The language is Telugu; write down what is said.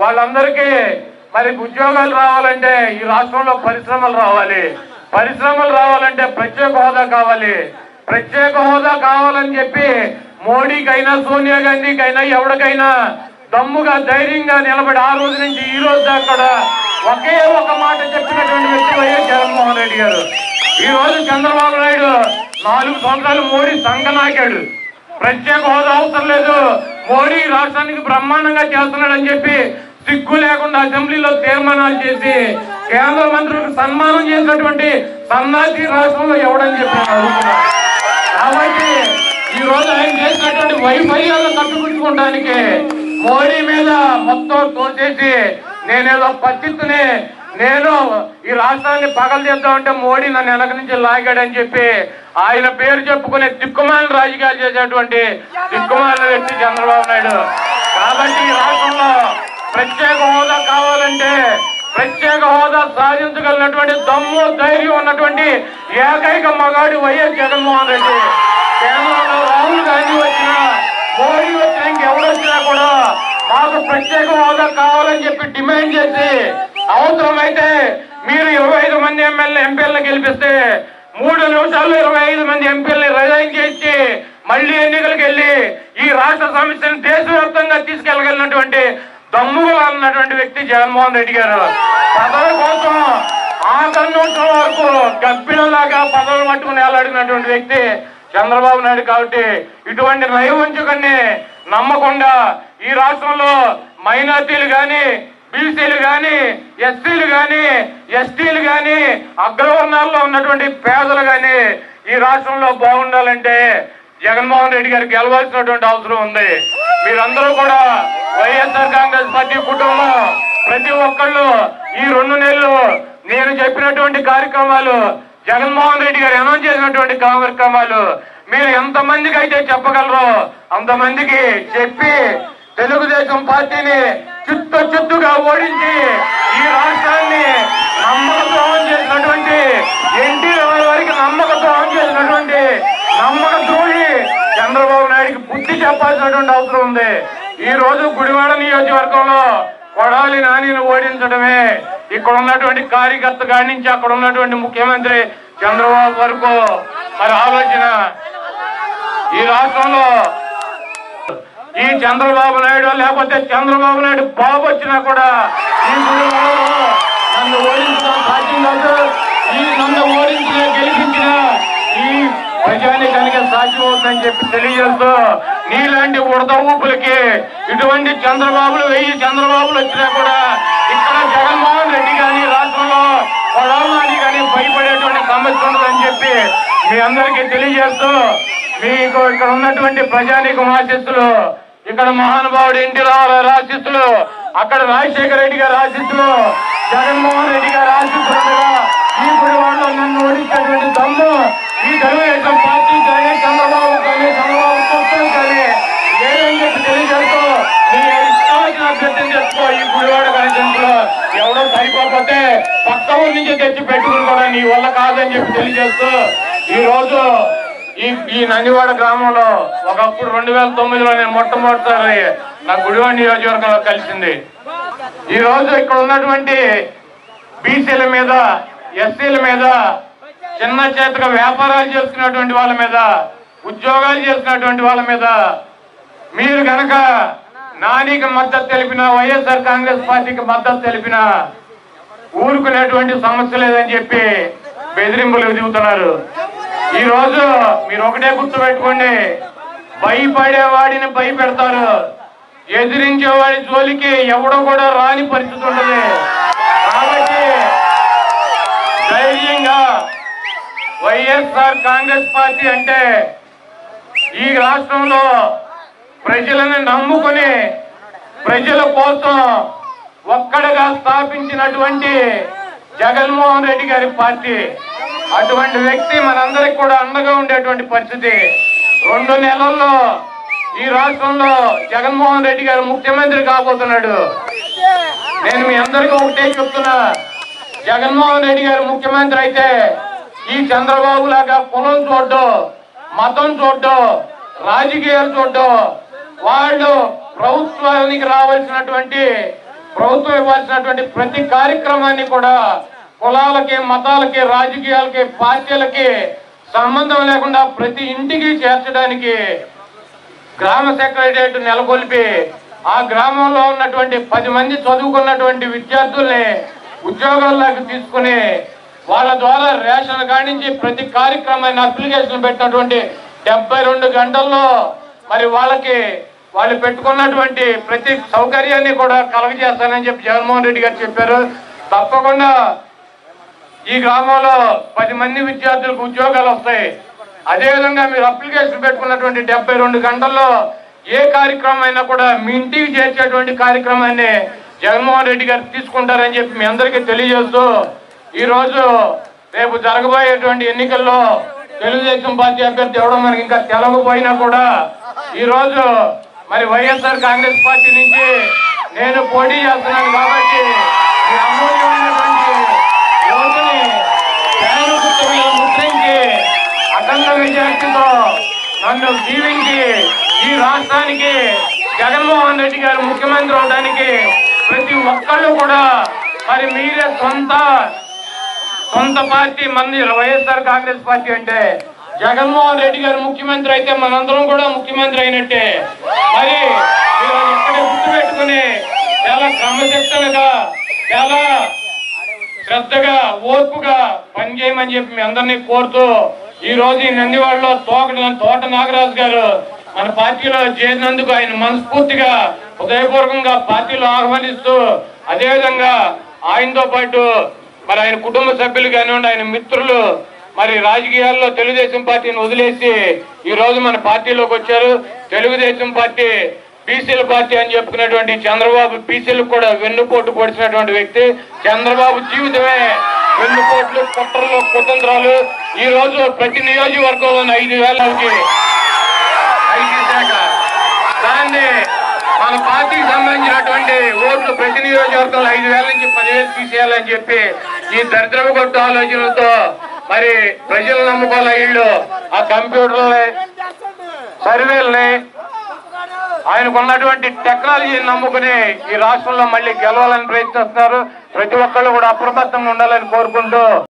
వాళ్ళందరికీ మరి ఉద్యోగాలు రావాలంటే ఈ రాష్ట్రంలో పరిశ్రమలు రావాలి. పరిశ్రమలు రావాలంటే ప్రత్యేక హోదా కావాలి. ప్రత్యేక హోదా కావాలని చెప్పి మోడీకైనా సోనియా గాంధీకైనా ఎవరికైనా దమ్ముగా ధైర్యంగా నిలబడి ఆ రోజు నుంచి ఈ రోజు దాకా ఒకే ఒక మాట చెప్పినటువంటి వ్యక్తి వైఎస్ జగన్మోహన్ రెడ్డి గారు. ఈ రోజు చంద్రబాబు నాయుడు నాలుగు సంవత్సరాలు మోడీ సంగనాకాడు ప్రత్యేక హోదా అవసరం లేదు. మోడీ రాష్ట్రానికి బ్రహ్మాండంగా చేస్తున్నాడని చెప్పి సిగ్గు లేకుండా అసెంబ్లీలో తీర్మానాలు చేసి కేంద్ర మంత్రులకు సన్మానం చేసినటువంటి సన్నాసి రాష్ట్రంలో ఎవడని చెప్పి కాబట్టి ఈ రోజు ఆయన చేసినటువంటి వైఫల్యాలను తట్టుకుంటుకోవడానికి మోడీ మీద మొత్తం తోచేసి నేనేదో పచ్చిత్తుని నేను ఈ రాష్ట్రాన్ని పగలు చేద్దామంటే మోడీ నన్ను వెనక నుంచి లాగాడని చెప్పి ఆయన పేరు చెప్పుకునే దిక్కుమాలిన రాజకీయాలు చేసేటువంటి దిక్కుమాలిన వ్యక్తి చంద్రబాబు నాయుడు. కాబట్టి ఈ రాష్ట్రంలో ప్రత్యేక హోదా కావాలంటే ప్రత్యేక హోదా సాధించగలిగినటువంటి దమ్ము ధైర్యం ఉన్నటువంటి ఏకైక మగాడు వైఎస్ జగన్మోహన్ రెడ్డి. కేంద్రంలో రాహుల్ గాంధీ వచ్చినా మోడీ వచ్చినా ఇంకెవడు వచ్చినా కూడా మాకు ప్రత్యేక హోదా కావాలని చెప్పి డిమాండ్ చేసి అవసరమైతే మీరు ఇరవై ఐదు మంది ఎమ్మెల్యే ఎంపీలను గెలిపిస్తే మూడు నిమిషాల్లో ఇరవై ఐదు మంది ఎంపీలని రిజైన్ చేసి మళ్ళీ ఎన్నికలకు వెళ్ళి ఈ రాష్ట్ర సమస్యను దేశవ్యాప్తంగా తీసుకెళ్ళగలిగినటువంటి దమ్ముగా ఉన్నటువంటి వ్యక్తి జగన్మోహన్ రెడ్డి గారు. పదవి కోసం ఆఖరి వరకు గబ్బిలలాగా పదవులు పట్టుకుని వేలాడినటువంటి వ్యక్తి చంద్రబాబు నాయుడు కాబట్టి ఇటువంటి నయవంచుకన్ని నమ్మకుండా ఈ రాష్ట్రంలో మైనార్టీలు కానీ బీసీలు కానీ ఎస్సీలు కానీ ఎస్టీలు కానీ అగ్రవర్ణాల్లో ఉన్నటువంటి పేదలు కానీ ఈ రాష్ట్రంలో బాగుండాలంటే జగన్మోహన్ రెడ్డి గారు గెలవాల్సినటువంటి అవసరం ఉంది. మీరందరూ కూడా వైఎస్ఆర్ కాంగ్రెస్ పార్టీ కుటుంబం ప్రతి ఒక్కళ్ళు ఈ రెండు నెలలు నేను చెప్పినటువంటి కార్యక్రమాలు జగన్మోహన్ రెడ్డి గారు అనౌన్స్ చేసినటువంటి కార్యక్రమాలు మీరు ఎంతమందికి అయితే చెప్పగలరో అంతమందికి చెప్పి తెలుగుదేశం పార్టీని చిత్తు చిత్తుగా ఓడించి ఈ రాష్ట్రాన్ని నమ్మక ద్రోహం చేసినటువంటి ఎన్టీ వారికి నమ్మక ద్రోహం చేసినటువంటి నమ్మక ద్రోహి చంద్రబాబు నాయుడికి బుద్ధి చెప్పాల్సినటువంటి అవసరం ఉంది. ఈ రోజు గుడివాడ నియోజకవర్గంలో కొడాలి నానిని ఓడించడమే. ఇక్కడ ఉన్నటువంటి కార్యకర్త కాడి నుంచి అక్కడ ఉన్నటువంటి ముఖ్యమంత్రి చంద్రబాబు వరకు మరి ఆలోచన. ఈ రాష్ట్రంలో ఈ చంద్రబాబు నాయుడు లేకపోతే చంద్రబాబు నాయుడు బాబు వచ్చినా కూడా ఈ నన్ను ఓడించడం సాధ్యం కాదు. ఈ నన్ను ఓడించిన గెలిపించిన ఈ ప్రజానికానికి సాధ్యం అవుతుందని చెప్పి తెలియజేస్తూ నీలాంటి ఉడత ఊపులకి ఇటువంటి చంద్రబాబులు వెయ్యి చంద్రబాబులు వచ్చినా కూడా ఇక్కడ జగన్మోహన్ రెడ్డి కానీ రాష్ట్రంలో పొలాలని కానీ భయపడేటువంటి సమస్య ఉండదని చెప్పి మీ అందరికీ తెలియజేస్తూ మీకు ఇక్కడ ఉన్నటువంటి ప్రజానీకం ఆశిస్తులు ఇక్కడ మహానుభావుడు ఎన్టీ రామారావు ఆశిస్తులు అక్కడ రాజశేఖర రెడ్డి గారి ఆశిస్తులు జగన్మోహన్ రెడ్డి గారి ఆశిస్తులు పక్క ఊరి నుంచి తెచ్చి పెట్టుకుని కూడా నీ వల్ల కాదని చెప్పి తెలియజేస్తూ ఈ రోజు ఈ ఈ నందివాడ గ్రామంలో ఒకప్పుడు రెండు వేల తొమ్మిదిలో నేను మొట్టమొదటిసారి నా గుడివాడ నియోజకవర్గంలో కలిసింది. ఈ రోజు ఇక్కడ ఉన్నటువంటి బీసీల మీద ఎస్సీల మీద చిన్న చేతగా వ్యాపారాలు చేసుకున్నటువంటి వాళ్ళ మీద ఉద్యోగాలు చేసుకున్నటువంటి వాళ్ళ మీద మీరు గనక నానికి మద్దతు తెలిపిన వైఎస్ఆర్ కాంగ్రెస్ పార్టీకి మద్దతు తెలిపిన ఊరుకునేటువంటి సమస్య లేదని చెప్పి బెదిరింపులు దిగుతున్నారు ఈ రోజు మీరు ఒకటే గుర్తు పెట్టుకోండి భయపడే వాడిని భయపెడతారు. ఎదిరించేవాడి జోలికి ఎవడో కూడా రాని పరిస్థితి ఉంటుంది. కాబట్టి ధైర్యంగా వైఎస్ఆర్ కాంగ్రెస్ పార్టీ అంటే ఈ రాష్ట్రంలో ప్రజలను నమ్ముకుని ప్రజల కోసం ఒక్కడగా స్థాపించినటువంటి జగన్మోహన్ రెడ్డి గారి పార్టీ. అటువంటి వ్యక్తి మనందరికి కూడా అండగా ఉండేటువంటి పరిస్థితి. రెండు నెలల్లో ఈ రాష్ట్రంలో జగన్మోహన్ రెడ్డి గారు ముఖ్యమంత్రి కాబోతున్నాడు. నేను మీ అందరికీ ఒకటే చెప్తున్నా. జగన్మోహన్ రెడ్డి గారు ముఖ్యమంత్రి అయితే ఈ చంద్రబాబు లాగా కులం చూడ్డం మతం చూడ్డం రాజకీయాలు చూడ్డం వాళ్ళు ప్రభుత్వానికి రావాల్సినటువంటి ప్రభుత్వం ఇవ్వాల్సినటువంటి ప్రతి కార్యక్రమాన్ని కూడా కులాలకి మతాలకి రాజకీయాలకి పార్టీలకి సంబంధం లేకుండా ప్రతి ఇంటికి చేర్చడానికి గ్రామ సెక్రటరియట్ నెలకొల్పి ఆ గ్రామంలో ఉన్నటువంటి పది మంది చదువుకున్నటువంటి విద్యార్థుల్ని ఉద్యోగాల్లోకి తీసుకుని వాళ్ళ ద్వారా రేషన్ కానించి ప్రతి కార్యక్రమాన్ని అప్లికేషన్ పెట్టినటువంటి డెబ్బై రెండు గంటల్లో మరి వాళ్ళకి వాళ్ళు పెట్టుకున్నటువంటి ప్రతి సౌకర్యాన్ని కూడా కలగజేస్తానని చెప్పి జగన్మోహన్ రెడ్డి గారు చెప్పారు. తప్పకుండా ఈ గ్రామంలో పది మంది విద్యార్థులకు ఉద్యోగాలు వస్తాయి. అదేవిధంగా మీరు అప్లికేషన్ పెట్టుకున్నటువంటి డెబ్బై రెండు గంటల్లో ఏ కార్యక్రమం అయినా కూడా మీ ఇంటికి చేర్చేటువంటి కార్యక్రమాన్ని జగన్మోహన్ రెడ్డి గారు తీసుకుంటారని చెప్పి మీ అందరికీ తెలియజేస్తూ ఈరోజు రేపు జరగబోయేటువంటి ఎన్నికల్లో తెలుగుదేశం పార్టీ అభ్యర్థి ఎవడో మనకి ఇంకా తెలవకపోయినా కూడా ఈ రోజు మరి వైఎస్ఆర్ కాంగ్రెస్ పార్టీ నుంచి నేను పోటీ చేస్తున్నాను కాబట్టి అమూల్యమైనటువంటి ఓటుని ఫ్యాను గుర్తు ముద్రించి అఖండ విజయక్తితో నన్ను దీవించి ఈ రాష్ట్రానికి జగన్మోహన్ రెడ్డి గారు ముఖ్యమంత్రి అవడానికి ప్రతి ఒక్కళ్ళు కూడా మరి మీరే సొంత సొంత పార్టీ మంది వైఎస్ఆర్ కాంగ్రెస్ పార్టీ అంటే జగన్మోహన్ రెడ్డి గారు ముఖ్యమంత్రి అయితే మనందరం కూడా ముఖ్యమంత్రి అయినట్టే. మరి మీరు అది ఎక్కడ గుర్తుపెట్టుకుని చాలా క్రమశిక్షణగా చాలా శ్రద్ధగా ఓర్పుగా పనిచేయమని చెప్పి మీ అందరినీ కోరుతూ ఈ రోజు ఈ నందివాడలో తోట తోట నాగరాజు గారు మన పార్టీలో చేరినందుకు ఆయన మనస్ఫూర్తిగా హృదయపూర్వకంగా పార్టీలో ఆహ్వానిస్తూ అదేవిధంగా ఆయనతో పాటు మరి ఆయన కుటుంబ సభ్యులు కానివ్వండి ఆయన మిత్రులు మరి రాజకీయాల్లో తెలుగుదేశం పార్టీని వదిలేసి ఈ రోజు మన పార్టీలోకి వచ్చారు. తెలుగుదేశం పార్టీ బీసీల పార్టీ అని చెప్పుకునేటువంటి చంద్రబాబు బీసీలకు కూడా వెన్నుపోటు పొడిచినటువంటి వ్యక్తి. చంద్రబాబు జీవితమే వెన్నుపోట్లు కుట్రలు కుతంత్రాలు. ఈ రోజు ప్రతి నియోజకవర్గంలో ఐదు వేలకి ఐటీ శాఖ. దాన్ని మన పార్టీకి సంబంధించినటువంటి ఓట్లు ప్రతి నియోజకవర్గంలో ఐదు వేల నుంచి పదివేలు తీసేయాలని చెప్పి ఈ దరిద్రపు కొట్టు ఆలోచనలతో మరి ప్రజలు నమ్ముకోవాలి ఇళ్ళు ఆ కంప్యూటర్లని సర్వేల్ని ఆయనకున్నటువంటి టెక్నాలజీని నమ్ముకుని ఈ రాష్ట్రంలో మళ్ళీ గెలవాలని ప్రయత్నిస్తున్నారు. ప్రతి ఒక్కళ్ళు కూడా అప్రమత్తంగా ఉండాలని కోరుకుంటూ